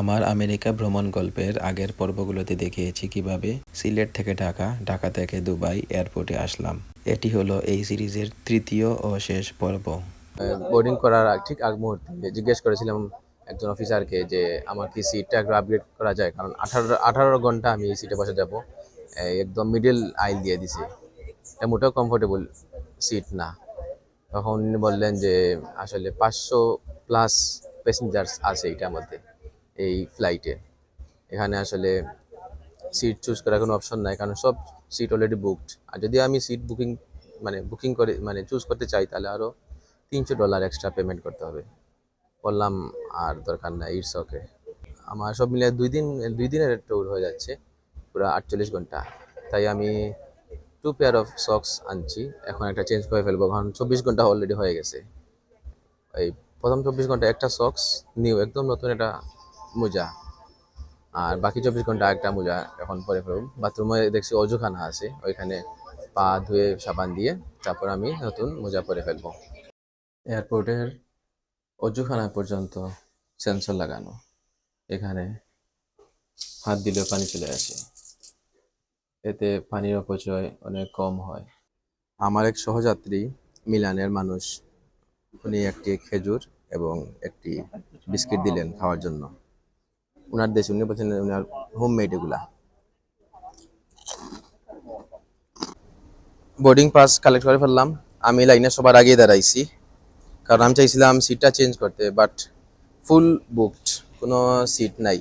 আমার আমেরিকা ভ্রমণ গল্পের আগের পর্বগুলোতে দেখিয়েছি কীভাবে সিলেট থেকে ঢাকা ঢাকা থেকে দুবাই এয়ারপোর্টে আসলাম। এটি হলো এই সিরিজের তৃতীয় ও শেষ পর্ব। বোর্ডিং করার ঠিক আগ মুহূর্তে জিজ্ঞেস করেছিলাম একজন অফিসারকে যে আমার কি সিটটা একটু আপগ্রেড করা যায়? কারণ আঠারো আঠারো ঘণ্টা আমি এই সিটে বসে যাব। একদম মিডল আইল দিয়ে দিছে। এটা মোটেও কমফোর্টেবল সিট না। তখন উনি বললেন যে আসলে পাঁচশো প্লাস প্যাসেঞ্জার্স আছে এটার মধ্যে। এই ফ্লাইটে এখানে আসলে সিট চুজ করার কোনো অপশন নাই, কারণ সব সিট অলরেডি বুকড আর যদি আমি সিট বুকিং মানে বুকিং করে মানে চুজ করতে চাই, তাহলে আরও তিনশো ডলার এক্সট্রা পেমেন্ট করতে হবে। বললাম, আর দরকার নাই ইটস ওকে আমার সব মিলে দুই দিন, দুই দিনের ট্যুর হয়ে যাচ্ছে, পুরো আটচল্লিশ ঘণ্টা। তাই আমি টু পেয়ার অফ সক্স আনছি। এখন একটা চেঞ্জ করে ফেলব, কারণ চব্বিশ ঘণ্টা অলরেডি হয়ে গেছে। এই প্রথম চব্বিশ ঘণ্টা একটা সক্স নিউ একদম নতুন একটা মোজা। আর বাকি চব্বিশ ঘণ্টা একটা মোজা এখন পরে ফেলব বাথরুমে দেখছি অজুখানা আছে, ওইখানে পা ধুয়ে সাবান দিয়ে তারপর আমি নতুন মোজা পরে ফেলব। এয়ারপোর্টের অজুখানা পর্যন্ত সেন্সর লাগানো। এখানে হাত দিলেও পানি চলে আসে। এতে পানির অপচয় অনেক কম হয়। আমার এক সহযাত্রী মিলানের মানুষ, উনি একটি খেজুর এবং একটি বিস্কিট দিলেন খাওয়ার জন্য। ওনার দেশে, উনি বলছেন ওনার হোমমেড এগুলা। বোর্ডিং পাস কালেক্ট করে ফেললাম। আমি লাইনে সবার আগে দাঁড়াইছি। কারণ আমি চাইছিলাম সিটটা চেঞ্জ করতে বাট ফুল বুকড কোনো সিট নাই।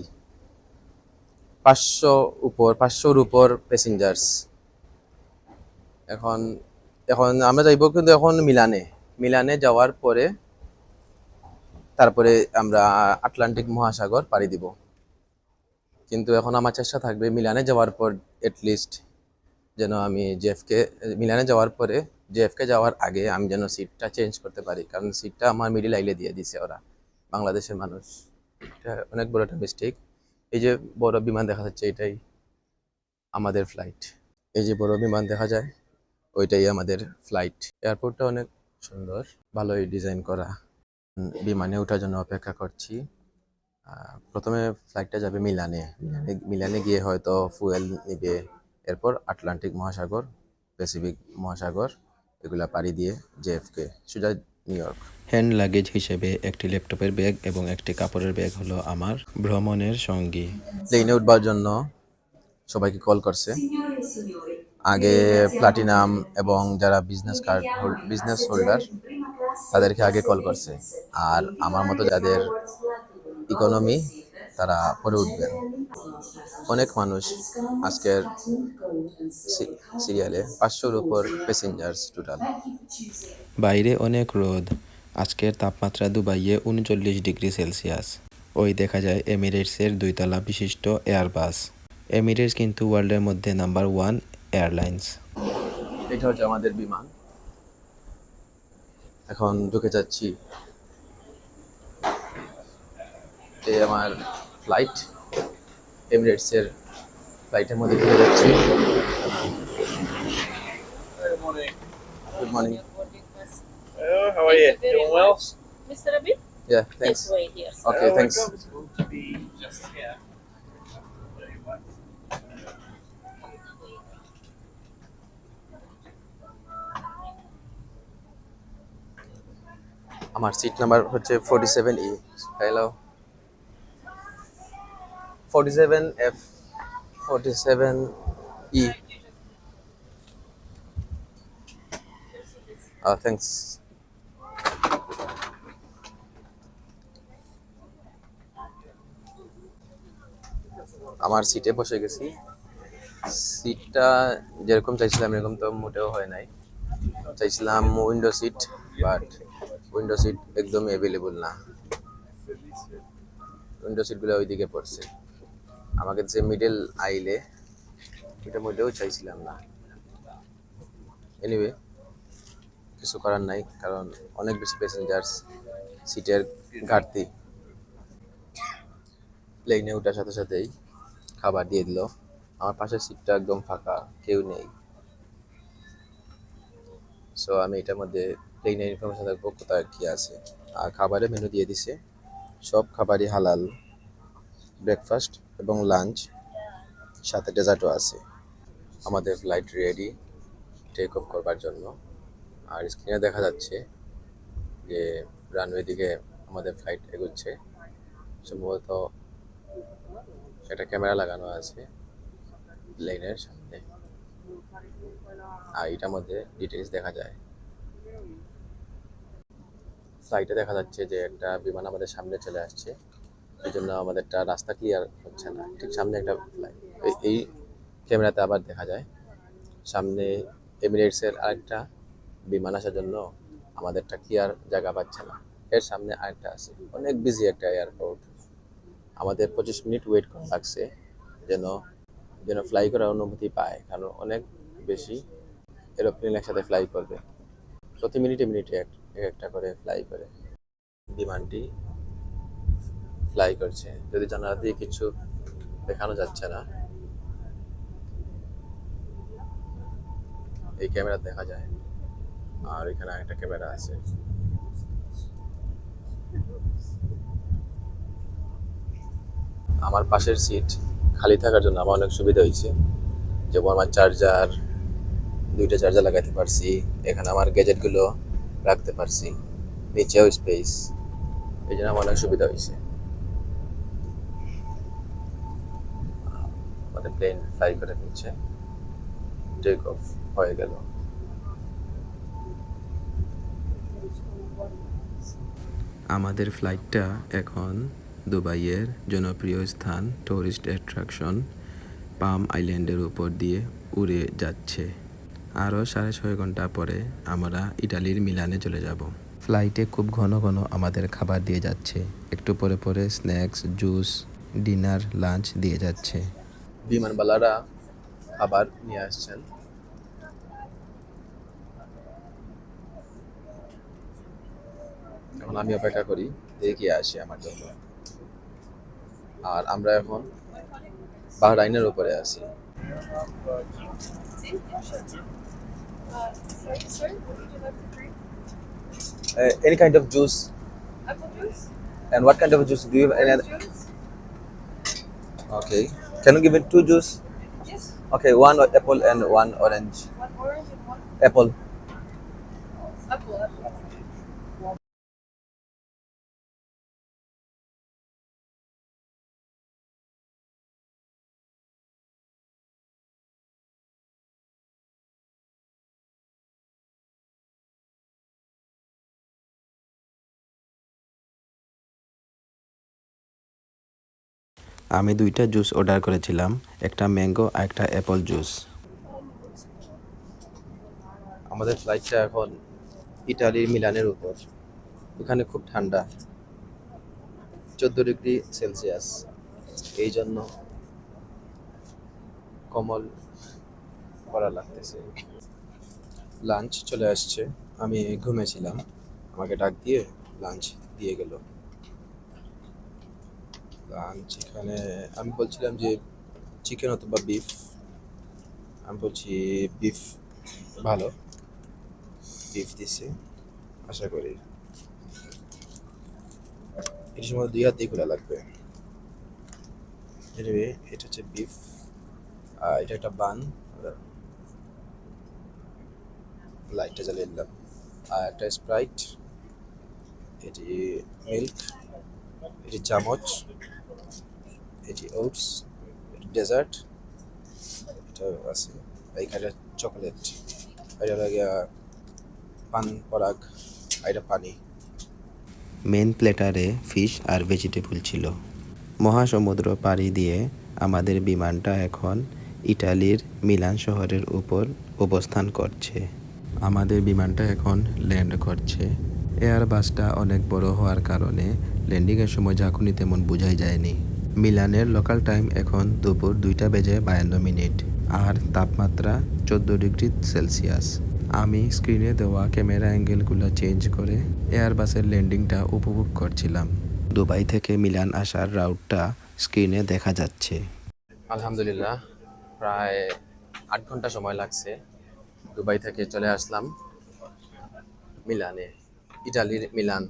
পাঁচশো উপর, পাঁচশোর উপর প্যাসেঞ্জার্স এখন এখন আমরা যাইব কিন্তু এখন মিলানে। মিলানে যাওয়ার পরে, তারপরে আমরা আটলান্টিক মহাসাগর পাড়ি দিব। কিন্তু এখন আমার চেষ্টা থাকবে মিলানে যাওয়ার পর এটলিস্ট যেন আমি জেএফকে মিলানে যাওয়ার পরে জেএফকে যাওয়ার আগে আমি যেন সিটটা চেঞ্জ করতে পারি। কারণ সিটটা আমার মিডিল আইলে দিয়ে দিছে ওরা, বাংলাদেশের মানুষ। এটা অনেক বড় একটা মিস্টেক এই যে বড় বিমান দেখা যাচ্ছে, এটাই আমাদের ফ্লাইট এই যে বড় বিমান দেখা যায়, ওইটাই আমাদের ফ্লাইট এয়ারপোর্টটা অনেক সুন্দর, ভালোই ডিজাইন করা। বিমানে ওঠার জন্য অপেক্ষা করছি। প্রথমে ফ্লাইটটা যাবে মিলানে। মিলানে মিলানে গিয়ে হয়তো ফুয়েল নিবে। এরপর আটলান্টিক মহাসাগর প্যাসিফিক মহাসাগর এগুলা পাড়ি দিয়ে জেএফকে সোজা নিউ ইয়র্ক হ্যান্ড লাগেজ হিসেবে একটি ল্যাপটপের ব্যাগ এবং একটি কাপড়ের ব্যাগ হলো আমার ভ্রমণের সঙ্গী। প্লেনে উঠবার জন্য সবাইকে কল করছে। আগে প্লাটিনাম এবং যারা বিজনেস কার্ড বিজনেস হোল্ডার তাদেরকে আগে কল করছে। আর আমার মতো যাদের ইকোনমি তারা পরে উঠবেন অনেক মানুষ আজকের সি- সিরিয়ালে পাঁচশোর উপর প্যাসেঞ্জার্স টোটাল বাইরে অনেক রোদ। আজকের তাপমাত্রা দুবাইয়ে উনচল্লিশ ডিগ্রি সেলসিয়াস। ওই দেখা যায় এমিরেটসের দুইতলা বিশিষ্ট এয়ারবাস। এমিরেটস কিন্তু ওয়ার্ল্ডের মধ্যে নাম্বার ওয়ান এয়ারলাইন্স। এটা হচ্ছে আমাদের বিমান। এখন ঢুকে যাচ্ছি এই আমার ফ্লাইট এমিরেটসের ফ্লাইটের মধ্যে ঢুকে যাচ্ছি good morning Hello, how are you? Doing well? Mr. Abid? Yeah here. sir. Okay, Uh, thanks. আমার সিট নাম্বার হচ্ছে forty seven E hello forty seven F forty seven E thanks আমার সিটে বসে গেছি। সিটটা যেরকম চাইছিলাম, এরকম তো মোটেও হয় নাই। চাইছিলাম window seat but window seat একদমই অ্যাভেলেবল না। উইন্ডো সিটগুলো ওইদিকে পড়ছে। আমাকে যে মিডল আইলে এটা মোটেও চাইছিলাম না। এনিওয়ে কিছু করার নাই, কারণ অনেক বেশি প্যাসেঞ্জার্স সিটের ঘাটতি। প্লেনে ওঠার সাথে সাথেই খাবার দিয়ে দিল। আমার পাশের সিটটা একদম ফাঁকা, কেউ নেই। সো আমি এটার মধ্যে প্লেনের ইনফরমেশন থাকব কোথায় কী আছে। আর খাবারের মেনু দিয়ে দিছে। সব খাবারই হালাল। ব্রেকফাস্ট এবং লাঞ্চ সাথে ডেজার্টও আছে। আমাদের ফ্লাইট রেডি টেক অফ করবার জন্য। আর স্ক্রিনে দেখা যাচ্ছে যে রানওয়ে দিকে আমাদের ফ্লাইট এগোচ্ছে। সম্ভবত একটা ক্যামেরা লাগানো আছে প্লেনের সামনে। আর এটার মধ্যে ডিটেলস দেখা যায়। ফ্লাইটে দেখা যাচ্ছে যে একটা বিমান আমাদের সামনে চলে আসছে। এই জন্য আমাদেরটা রাস্তা ক্লিয়ার হচ্ছে না। ঠিক সামনে একটা ফ্লাইট এই ক্যামেরাতে আবার দেখা যায়। সামনে এমিরেটসের আরেকটা বিমান আসার জন্য আমাদেরটা ক্লিয়ার জায়গা পাচ্ছে না। এর সামনে আরেকটা আছে। অনেক বিজি একটা এয়ারপোর্ট আমাদের পঁচিশ মিনিট ওয়েট করা লাগছে যেন যেন ফ্লাই করার অনুমতি পায়। কারণ অনেক বেশি এরোপ্লেন একসাথে ফ্লাই করবে। প্রতি মিনিটে মিনিটে এক একটা করে ফ্লাই করে। বিমানটি ফ্লাই করছে। যদি জানালা দিয়ে কিছু দেখানো যাচ্ছে না। এই ক্যামেরা দেখা যায়। আর এখানে একটা ক্যামেরা আছে। আমার পাশের সিট খালি থাকার জন্য আমার অনেক সুবিধা হয়েছে। যেমন আমার চার্জার, দুইটা চার্জার লাগাতে পারছি। এখানে আমার গ্যাজেটগুলো রাখতে পারছি। নিচেও স্পেস এই জন্য আমার অনেক সুবিধা হয়েছে। আমাদের প্লেন ফ্লাই করে ফেলছে। টেক অফ হয়ে গেল। আমাদের ফ্লাইটটা এখন দুবাইয়ের জনপ্রিয় স্থান টুরিস্ট অ্যাট্রাকশন পাম আইল্যান্ডের উপর দিয়ে উড়ে যাচ্ছে। আরও সাড়ে ছয় ঘণ্টা পরে আমরা ইটালির মিলানে চলে যাব। ফ্লাইটে খুব ঘন ঘন আমাদের খাবার দিয়ে যাচ্ছে। একটু পরে পরে স্ন্যাক্স জুস ডিনার লাঞ্চ দিয়ে যাচ্ছে। বিমানবালারা আবার নিয়ে আসছেন। এখন আমি অপেক্ষা করি দেখি আসি আমার জন্য। আর আমরা এখন বাহরাইনের উপরে আছি। Any kind of juice and what kind of juice okay can you give me two juice Yes. okay one apple and one orange One orange and one apple apple. apple. আমি দুইটা জুস অর্ডার করেছিলাম, একটা mango আর একটা Apple juice. আমাদের ফ্লাইটটা এখন ইটালির মিলানের উপর। ওখানে খুব ঠান্ডা। চোদ্দ ডিগ্রি সেলসিয়াস। এই জন্য কমল করা লাগতেছে। লাঞ্চ চলে আসছে। আমি ঘুমেছিলাম আমাকে ডাক দিয়ে লাঞ্চ দিয়ে গেল। এখানে আমি বলছিলাম যে চিকেন অথবা বিফ আমি বলছি বিফ ভালো। বিফ দিছে আশা করি। এর সময় দুই হাত দিয়ে খোলা লাগবে। এটা হচ্ছে বিফ আর এটা একটা বান লাইটটা জ্বালিয়ে দিলাম আর একটা স্প্রাইট এটি মিল্ক এটি চামচ। এটি ওটস, এটি ডেজার্ট এটা আছে। এইখানে চকলেট। এটা লাগে পান পরাগ এটা পানি। মেন প্লেটারে ফিশ আর ভেজিটেবল ছিল। মহাসমুদ্র পাড়ি দিয়ে আমাদের বিমানটা এখন ইটালির মিলান শহরের উপর অবস্থান করছে। আমাদের বিমানটা এখন ল্যান্ড করছে। এয়ার বাসটা অনেক বড় হওয়ার কারণে ল্যান্ডিংয়ের সময় ঝাঁকুনি তেমন বোঝাই যায়নি। মিলানের লোকাল টাইম এখন দুপুর দুইটা বেজে বায়ান্ন মিনিট, আর তাপমাত্রা চোদ্দ ডিগ্রি সেলসিয়াস। আমি স্ক্রিনে দেওয়া ক্যামেরা অ্যাঙ্গেলগুলো চেঞ্জ করে এয়ারবাসের ল্যান্ডিংটা উপভোগ করছিলাম। দুবাই থেকে মিলান আসার রাউটটা স্ক্রিনে দেখা যাচ্ছে। আলহামদুলিল্লাহ, প্রায় আট ঘণ্টা সময় লাগছে। দুবাই থেকে চলে আসলাম মিলানে, ইটালির মিলান।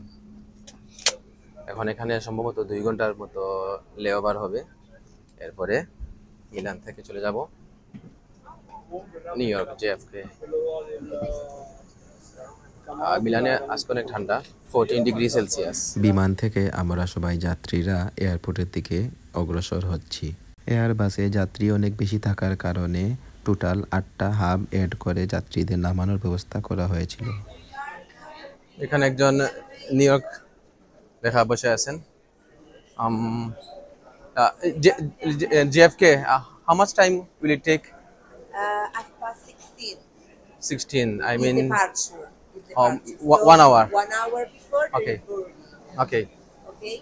এখন এখানে সম্ভবত দুই ঘণ্টার মতো লেওভার হবে। এরপরে মিলান থেকে চলে যাব। নিউ ইয়র্ক জেএফকে মিলানে আজকে অনেক ঠান্ডা ফোরটিন ডিগ্রি সেলসিয়াস বিমান থেকে আমরা সবাই যাত্রীরা এয়ারপোর্টের দিকে অগ্রসর হচ্ছি। এয়ার বাসে যাত্রী অনেক বেশি থাকার কারণে টোটাল আটটা হাব এড করে যাত্রীদের নামানোর ব্যবস্থা করা হয়েছিল। এখানে একজন নিউ ইয়র্ক দেখা বসে আছেন JFK how much time will it take Uh, at past 16. Sixteen I mean departure. is um, departure. one- one hour. One hour before Okay. is boarding. Okay Okay.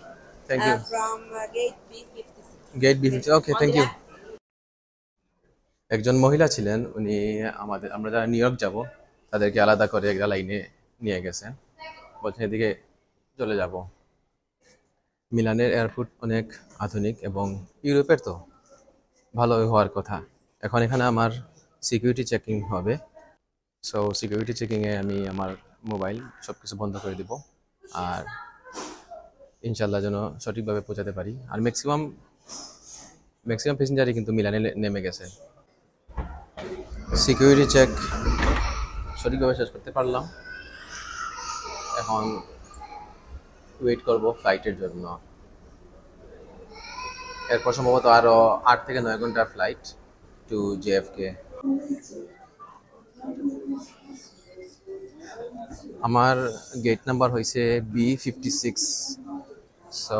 Thank Uh, you from uh, gate B56. Gate B okay thank you একজন মহিলা ছিলেন উনি আমাদের আমরা যারা new York যাব তাদেরকে আলাদা করে একটা লাইনে নিয়ে গেছেন বলছেন এদিকে চলে যাব মিলানের এয়ারপোর্ট অনেক আধুনিক এবং ইউরোপের তো ভালো হওয়ার কথা। এখন এখানে আমার সিকিউরিটি চেকিং হবে। সো সিকিউরিটি চেকিংয়ে আমি আমার মোবাইল সব কিছু বন্ধ করে দিব আর ইনশাল্লাহ যেন সঠিকভাবে পৌঁছাতে পারি। আর ম্যাক্সিমাম ম্যাক্সিমাম প্যাসেঞ্জারই কিন্তু মিলানে নেমে গেছে। সিকিউরিটি চেক সঠিকভাবে শেষ করতে পারলাম। এখন ওয়েট করব ফ্লাইটের জন্য। এরপর সম্ভবত আরও আট থেকে নয় ঘণ্টার ফ্লাইট টু জেএফকে আমার গেট নাম্বার হয়েছে বি ফিফটি সিক্স সো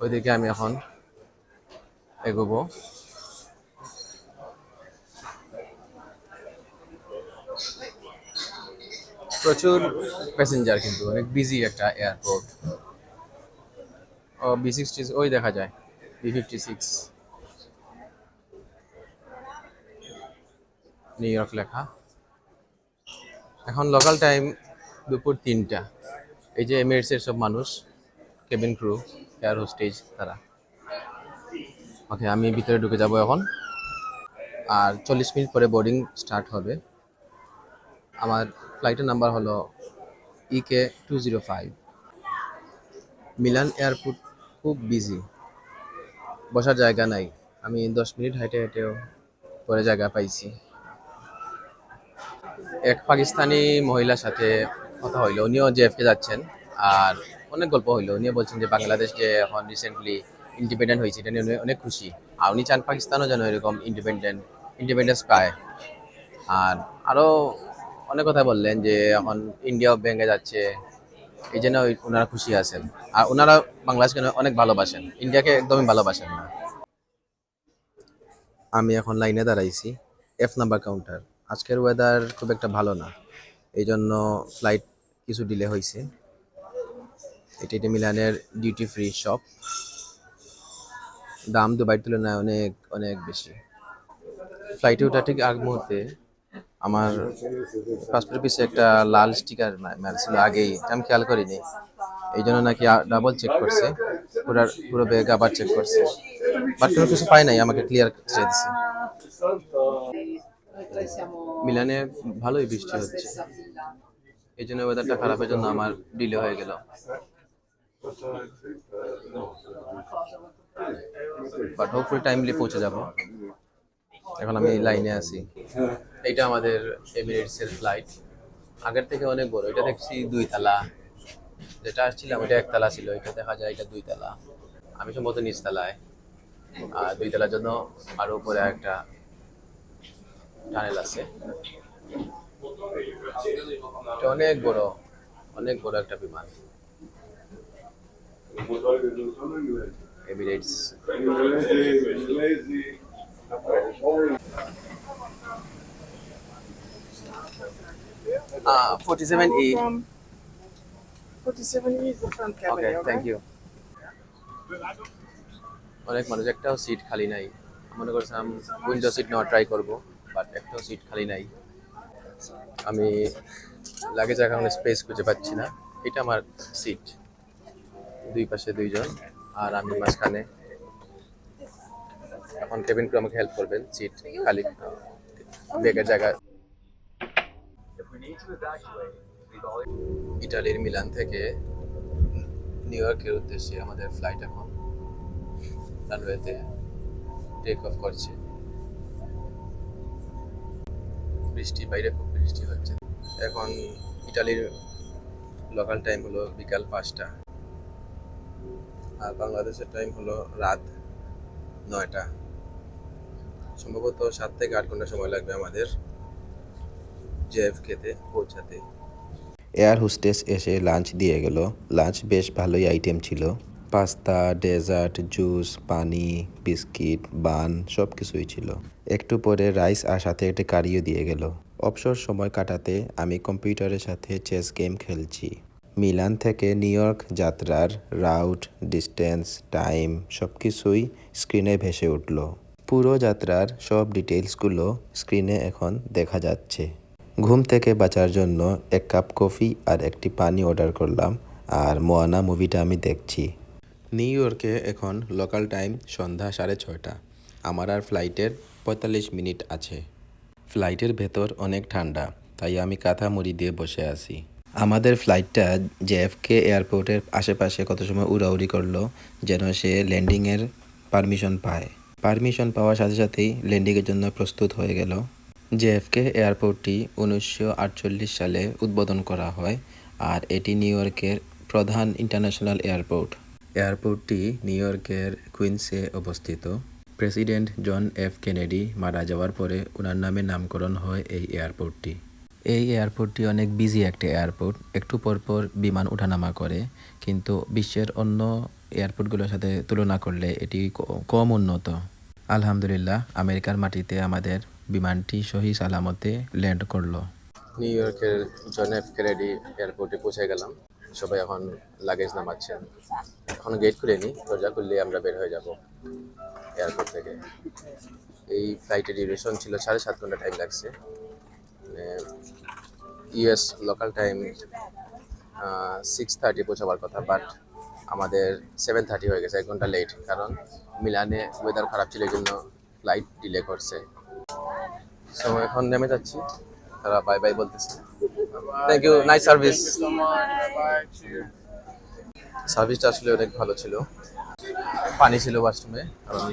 ওইদিকে আমি এখন এগোবো। প্রচুর প্যাসেঞ্জার কিন্তু, অনেক বিজি একটা এয়ারপোর্ট ও বি সিক্সটি ওই দেখা যায় B fifty six New York লেখা। এখন লোকাল টাইম দুপুর তিনটা। এই যে এমিরেটসের সব মানুষ কেবিন ক্রু এয়ার হোস্টেজ তারা। ওকে আমি ভিতরে ঢুকে যাব এখন। আর চল্লিশ মিনিট পরে বোর্ডিং স্টার্ট হবে। আমার ফ্লাইটের নাম্বার হলো EK two zero five Milan airport খুব বিজি বসার জায়গা নাই। আমি দশ মিনিট হেঁটে হেঁটেও পরে জায়গা পাইছি। এক পাকিস্তানি মহিলার সাথে কথা হইল। উনিও জেএফকে যাচ্ছেন। আর অনেক গল্প হইল। উনিও বলছেন যে, বাংলাদেশ যে এখন রিসেন্টলি ইন্ডিপেন্ডেন্ট হয়েছে, এটা নিয়ে উনি অনেক খুশি। আর উনি চান পাকিস্তানও যেন এরকম ইন্ডিপেন্ডেন্ট ইন্ডিপেন্ডেন্স পায়। আর আরও অনেক কথা বললেন যে এখন ইন্ডিয়াও ভেঙে যাচ্ছে, এই জন্য ওনারা খুশি আছেন। আর ওনারা বাংলাদেশকে অনেক ভালোবাসেন। ইন্ডিয়াকে একদমই ভালোবাসেন না। আমি এখন লাইনে দাঁড়াইছি এফ নাম্বার কাউন্টার আজকের ওয়েদার খুব একটা ভালো না, এই জন্য ফ্লাইট কিছু ডিলে হয়েছে এটি এটি মিলানের ডিউটি ফ্রি শপ দাম দুবাইয়ের তুলনায় অনেক অনেক বেশি। ফ্লাইটে ওঠা ঠিক আগ মুহূর্তে আমার পাসপোর্টের পিছে একটা লাল স্টিকার মারছিল আগেই আমি খেয়াল করিনি। এই জন্য নাকি ডাবল চেক করছে। পুরো পুরো ব্যাগ আবার চেক করছে। বাট কোনো কিছু পাই নাই, আমাকে ক্লিয়ার ছেড়ে দিছে। মিলানে ভালোই বৃষ্টি হচ্ছে। এই জন্য ওয়েদারটা খারাপের জন্য আমার ডিলে হয়ে গেল। বাট হোপফুল টাইমলি পৌঁছে যাব। এখন আমি লাইনে আছি। এইটা আমাদের এমিরেটস এর ফ্লাইট আগের থেকে অনেক বড়, এটা দেখছি দুই তালা। যেটা আসছিলাম এটা একতলা ছিল, এটা দেখা যায় এটা দুই তালা। আমি সম্ভবত নিচতলায় আর দুই তলার জন্য আরও উপরে একটা টানেল আছে। এটা অনেক বড় অনেক বড় একটা বিমান। Emirates forty seven E From 47 is the front cabin. Okay okay? Thank you অনেক মানুষ একটাও সিট খালি নাই। মনে করছিলাম উইন্ডো সিট নেওয়া ট্রাই করব বাট একটাও সিট খালি নাই। আমি লাগেজ রাখার স্পেস খুঁজে পাচ্ছি না। এটা আমার সিট দুই পাশে দুইজন আর আমি মাঝখানে। এখন কেবিন ক্রু আমাকে হেল্প করবেন সিট খালি। ব্যাগের জায়গা। ইটালির মিলান থেকে নিউ ইয়র্কের উদ্দেশ্যে আমাদের ফ্লাইট এখন রানওয়েতে টেক অফ করছে। বৃষ্টি, বাইরে খুব বৃষ্টি হচ্ছে। এখন ইটালির লোকাল টাইম হলো বিকাল পাঁচটা। আর বাংলাদেশের টাইম হলো রাত নয়টা। সম্ভবত সাত থেকে আট ঘণ্টা সময় লাগবে আমাদের। জেএফকেতে পৌঁছাতে। এয়ার হোস্টেস এসে লাঞ্চ দিয়ে গেল। লাঞ্চ বেশ ভালোই আইটেম ছিল। পাস্তা, ডেজার্ট, জুস, পানি, বিস্কিট, বান, সব কিছুই ছিল। একটু পরে রাইস আর সাথে একটা কারিও দিয়ে গেল। অবসর সময় কাটাতে আমি কম্পিউটারের সাথে চেস গেম খেলছি। মিলান থেকে নিউ ইয়র্ক যাত্রার রাউট, ডিস্টেন্স, টাইম, সব কিছুই স্ক্রিনে ভেসে উঠল। পুরো যাত্রার সব ডিটেলসগুলো স্ক্রিনে এখন দেখা যাচ্ছে। ঘুম থেকে বাঁচার জন্য এক কাপ কফি আর একটি পানি অর্ডার করলাম, আর মোয়ানা মুভিটা আমি দেখছি। নিউ ইয়র্কে এখন লোকাল টাইম সন্ধ্যা সাড়ে ছয়টা। আমার আর ফ্লাইটের পঁয়তাল্লিশ মিনিট আছে। ফ্লাইটের ভেতর অনেক ঠান্ডা, তাই আমি কাঁথা মুড়ি দিয়ে বসে আছি। আমাদের ফ্লাইটটা জেএফকে এয়ারপোর্টের আশেপাশে কত সময় উড়াউড়ি করল, যেন সে ল্যান্ডিংয়ের পারমিশন পায়। পারমিশন পাওয়ার সাথে সাথেই ল্যান্ডিংয়ের জন্য প্রস্তুত হয়ে গেল। জেএফকে এয়ারপোর্টটি উনিশশো আটচল্লিশ সালে উদ্বোধন করা হয় আর এটি নিউ ইয়র্কের প্রধান ইন্টারন্যাশনাল এয়ারপোর্ট। এয়ারপোর্টটি নিউ ইয়র্কের কুইন্সে অবস্থিত। প্রেসিডেন্ট জন এফ কেনেডি মারা যাওয়ার পরে ওনার নামে নামকরণ হয় এই এয়ারপোর্টটি। এই এয়ারপোর্টটি অনেক বিজি একটা এয়ারপোর্ট। একটু পর পর বিমান ওঠানামা করে, কিন্তু বিশ্বের অন্য এয়ারপোর্টগুলোর সাথে তুলনা করলে এটি কম উন্নত। আলহামদুলিল্লাহ, আমেরিকার মাটিতে আমাদের বিমানটি সহি সালামতে ল্যান্ড করল। নিউ ইয়র্কের জন এফ কেনেডি এয়ারপোর্টে পৌঁছে গেলাম। সবাই এখন লাগেজ নামাচ্ছেন। এখন গেট খুলেনি, দরজা খুললে আমরা বের হয়ে যাব এয়ারপোর্ট থেকে। এই ফ্লাইটের ডিউরেশন ছিল সাড়ে সাত ঘণ্টা টাইম লাগছে। US local time six thirty পৌঁছাবার কথা বাট আমাদের সেভেন থার্টি হয়ে গেছে, এক ঘণ্টা লেট কারণ মিলানে ওয়েদার খারাপ ছিল, এই জন্য ফ্লাইট ডিলে করছে। সো এখন নেমে যাচ্ছি। তারা বাই বাই বলতেছে। থ্যাংক ইউ নাইস সার্ভিস সার্ভিসটা আসলে অনেক ভালো ছিল। পানি ছিল ওয়াশরুমে কারণ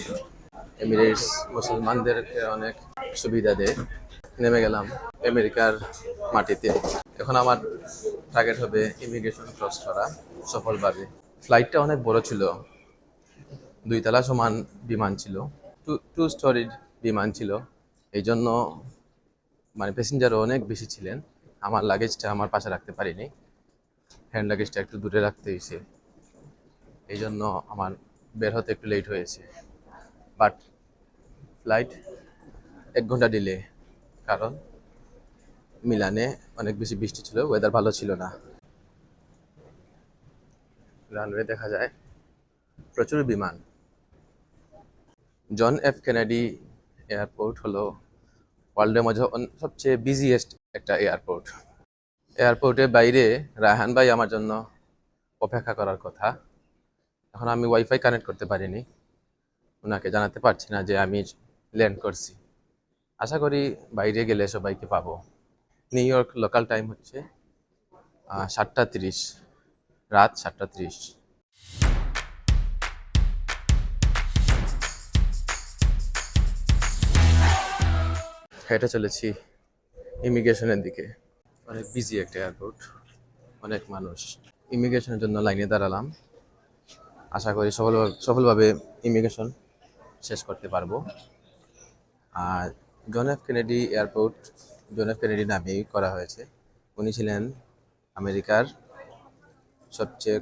এমিরেটস মুসলমানদেরকে অনেক সুবিধা দেয়। নেমে গেলাম আমেরিকার মাটিতে। এখন আমার টার্গেট হবে ইমিগ্রেশন ক্রস করা সফলভাবে। ফ্লাইটটা অনেক বড় ছিল। দুইতলা সমান বিমান ছিল। টু টু স্টোরিড বিমান ছিল। এই জন্য মানে প্যাসেঞ্জারও অনেক বেশি ছিলেন। আমার লাগেজটা আমার পাশে রাখতে পারিনি। হ্যান্ড লাগেজটা একটু দূরে রাখতে হয়েছে। এই জন্য আমার বের হতে একটু লেট হয়েছে। বাট ফ্লাইট এক ঘণ্টা ডিলে কারণ মিলানে অনেক বেশি বৃষ্টি ছিল ওয়েদার ভালো ছিল না। রানওয়ে দেখা যায়, প্রচুর বিমান। জন এফ কেনেডি এয়ারপোর্ট হলো ওয়ার্ল্ডের মধ্যে সবচেয়ে বিজিয়েস্ট একটা এয়ারপোর্ট এয়ারপোর্টের বাইরে রায়হান ভাই আমার জন্য অপেক্ষা করার কথা। এখন আমি ওয়াইফাই কানেক্ট করতে পারিনি। ওনাকে জানাতে পারছি না যে আমি ল্যান্ড করছি। আশা করি বাইরে গেলে সবাইকে পাবো। নিউ ইয়র্ক লোকাল টাইম হচ্ছে সাতটা তিরিশ, রাত সাতটা তিরিশ। হেঁটে চলেছি ইমিগ্রেশনের দিকে। অনেক বিজি একটা এয়ারপোর্ট অনেক মানুষ। ইমিগ্রেশনের জন্য লাইনে দাঁড়ালাম। আশা করি সফল সফলভাবে ইমিগ্রেশন শেষ করতে পারব। আর John F Kennedy airport John F Kennedy নামেই করা হয়েছে। উনি ছিলেন আমেরিকার সবচেয়ে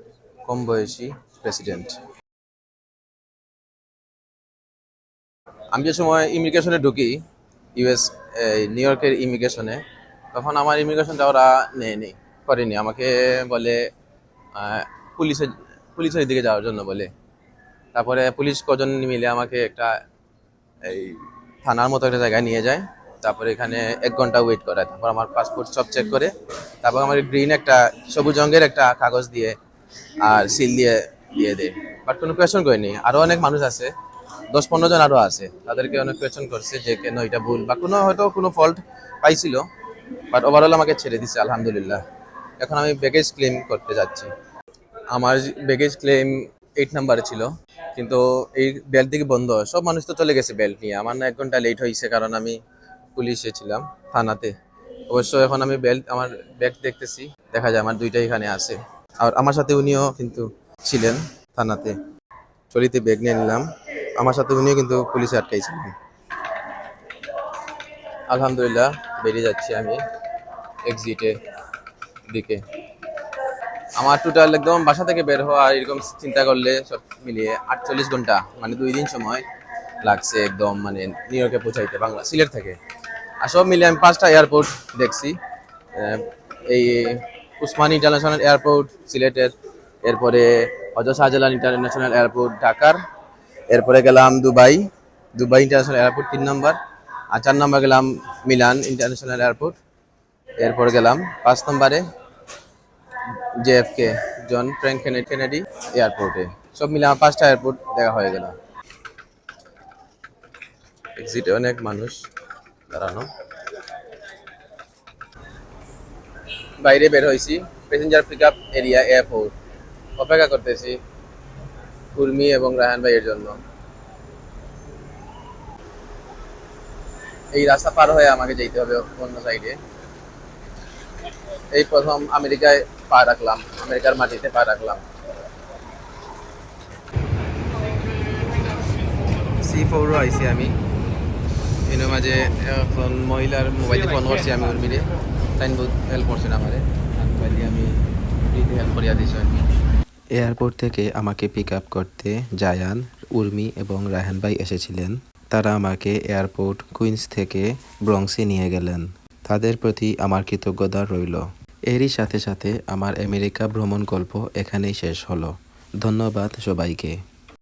কম বয়সী প্রেসিডেন্ট আমি যে সময় ইমিগ্রেশনে ঢুকি ইউএস নিউ ইয়র্কের ইমিগ্রেশনে তখন আমার ইমিগ্রেশনটা ওরা নেয়নি করেনি। আমাকে বলে পুলিশের পুলিশের দিকে যাওয়ার জন্য বলে। তারপরে পুলিশ কজন মিলে আমাকে একটা, এই থানার মতো একটা জায়গায় নিয়ে যায়। তারপরে এখানে এক ঘণ্টা ওয়েট করায়। তারপর আমার পাসপোর্ট সব চেক করে। তারপর আমার গ্রিন একটা, সবুজ রঙের একটা কাগজ দিয়ে আর সিল দিয়ে দিয়ে দেয়। বাট কোনো কোয়েশন করেনি। আরও অনেক মানুষ আছে। দশ পনেরো জন আরও আছে, তাদেরকে অনেক কোয়েশন করছে যে কেন এটা ভুল বা কোনো হয়তো কোনো ফল্ট পাইছিল বাট ওভারঅল আমাকে ছেড়ে দিছে, আলহামদুলিল্লাহ। এখন আমি ব্যাগেজ ক্লেম করতে যাচ্ছি। আমার ব্যাগেজ ক্লেম এইট নাম্বারে ছিল, কিন্তু এই বেল্ট দিকে বন্ধ হয় সব মানুষ তো চলে গেছে বেল্ট নিয়ে। আমার না এক ঘণ্টা লেট হয়েছে, কারণ আমি পুলিশে ছিলাম থানাতে। অবশ্য এখন আমি বেল্ট আমার ব্যাগ দেখতেছি, দেখা যায় আমার দুইটা এখানে আছে। আর আমার সাথে উনিও কিন্তু ছিলেন থানাতে। চলিতে ব্যাগ নিয়ে নিলাম। আমার সাথে উনিও কিন্তু পুলিশে আটকাইছিলেন আলহামদুলিল্লাহ, বেরিয়ে যাচ্ছি আমি এক্সিটে দিকে। আমার টোটাল একদম বাসা থেকে বের হওয়া, এরকম চিন্তা করলে সব মিলিয়ে আটচল্লিশ ঘণ্টা মানে দুই দিন সময় লাগছে একদম মানে নিউ ইয়র্কে পৌঁছাইতে, বাংলা, সিলেট থেকে। আর সব মিলিয়ে আমি পাঁচটা এয়ারপোর্ট দেখছি। এই উসমানী ইন্টারন্যাশনাল এয়ারপোর্ট সিলেটের, এরপরে হজরত শাহজালাল ইন্টারন্যাশনাল এয়ারপোর্ট ঢাকার এরপরে গেলাম দুবাই। দুবাই ইন্টারন্যাশনাল এয়ারপোর্ট তিন নম্বর। আর চার নম্বর গেলাম মিলান ইন্টারন্যাশনাল এয়ারপোর্ট এরপর গেলাম পাঁচ নম্বরে জেএফকে, জন ফ্র্যাঙ্ক কেনে- কেনেডি এয়ারপোর্টে সব মিলে আমার পাঁচটা এয়ারপোর্ট দেখা হয়ে গেল। এক্সিটে অনেক মানুষ দাঁড়ানো। বাইরে বের হয়েছি। Passenger pick up area airport অপেক্ষা করতেছি। কুর্মি এবং রায়হান ভাইয়ের জন্য। এই রাস্তা পার হয়ে আমাকে যেতে হবে অন্য সাইডে এই প্রথম আমেরিকায় পা রাখলাম, আমেরিকার মাটিতে পা রাখলাম। সি ফোরও আইসি আমি। এর মাঝে এখন মহিলার মোবাইলে ফোন করছি আমি উর্মিরে তাই বহুত হেল্প করছেন আমারে। আমি হেল্প করিয়া দিছি এয়ারপোর্ট থেকে আমাকে পিক আপ করতে জায়ান, উর্মি এবং রায়হান ভাই এসেছিলেন। তারা আমাকে এয়ারপোর্ট কুইন্স থেকে ব্রংসে নিয়ে গেলেন। তাদের প্রতি আমার কৃতজ্ঞতা রইল। এরই সাথে সাথে আমার আমেরিকা ভ্রমণ গল্প এখানেই শেষ হলো। ধন্যবাদ সবাইকে।